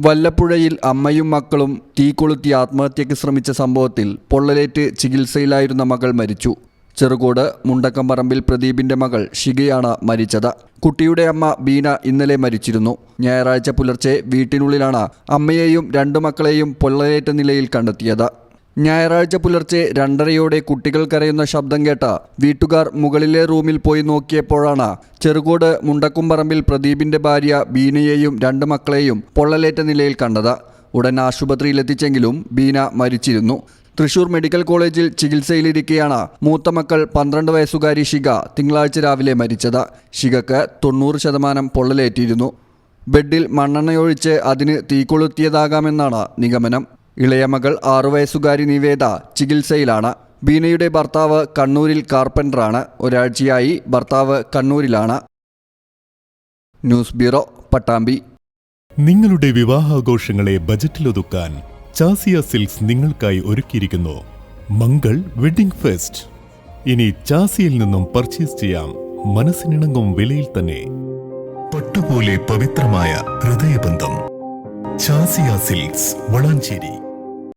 വല്ലപ്പുഴയിൽ അമ്മയും മക്കളും തീ കൊളുത്തി ആത്മഹത്യയ്ക്ക് ശ്രമിച്ച സംഭവത്തിൽ പൊള്ളലേറ്റ് ചികിത്സയിലായിരുന്ന മകൾ മരിച്ചു. ചെറുകോട് മുണ്ടക്കമ്പറമ്പിൽ പ്രദീപിന്റെ മകൾ ഷിഗയാണ് മരിച്ചത്. കുട്ടിയുടെ അമ്മ ബീന ഇന്നലെ മരിച്ചിരുന്നു. ഞായറാഴ്ച പുലർച്ചെ വീട്ടിനുള്ളിലാണ് അമ്മയെയും രണ്ടു മക്കളെയും പൊള്ളലേറ്റ നിലയിൽ കണ്ടെത്തിയത്. ഞായറാഴ്ച പുലർച്ചെ രണ്ടരയോടെ കുട്ടികൾ കരയുന്ന ശബ്ദം കേട്ട വീട്ടുകാർ മുകളിലെ റൂമിൽ പോയി നോക്കിയപ്പോഴാണ് ചെറുകോട് മുണ്ടക്കുംപറമ്പിൽ പ്രദീപിന്റെ ഭാര്യ ബീനയെയും രണ്ട് മക്കളെയും പൊള്ളലേറ്റ നിലയിൽ കണ്ടത്. ഉടൻ ആശുപത്രിയിലെത്തിച്ചെങ്കിലും ബീന മരിച്ചിരുന്നു. തൃശൂർ മെഡിക്കൽ കോളേജിൽ ചികിത്സയിലിരിക്കെയാണ് മൂത്ത മക്കൾ പന്ത്രണ്ട് വയസ്സുകാരി ഷിക തിങ്കളാഴ്ച രാവിലെ മരിച്ചത്. ഷികക്ക് തൊണ്ണൂറ് ശതമാനം പൊള്ളലേറ്റിയിരുന്നു ബെഡിൽ മണ്ണെണ്ണയൊഴിച്ച് അതിന് തീ കൊളുത്തിയതാകാമെന്നാണ് നിഗമനം. ഇളയ മകൾ ആറുവയസ്സുകാരി നിവേദ ചികിത്സയിലാണ്. ബീനയുടെ ഭർത്താവ് കണ്ണൂരിൽ കാർപ്പന്ററാണ്. ഒരാഴ്ചയായി ഭർത്താവ് കണ്ണൂരിലാണ്. News bureau Pattambi. നിങ്ങളുടെ വിവാഹാഘോഷങ്ങളെ ബജറ്റിലൊതുക്കാൻ ചാസിയ സിൽക്സ് നിങ്ങൾക്കായി ഒരുക്കിയിരിക്കുന്നു. Mangal wedding fest. ഇനി ചാസിയിൽ നിന്നും പർച്ചേസ് ചെയ്യാം. മനസ്സിനിണങ്ങും വിലയിൽ തന്നെ. പട്ടുപോലെ പവിത്രമായ ഹൃദയബന്ധം. ചാസിയ സിൽക്സ് വളാഞ്ചേരി.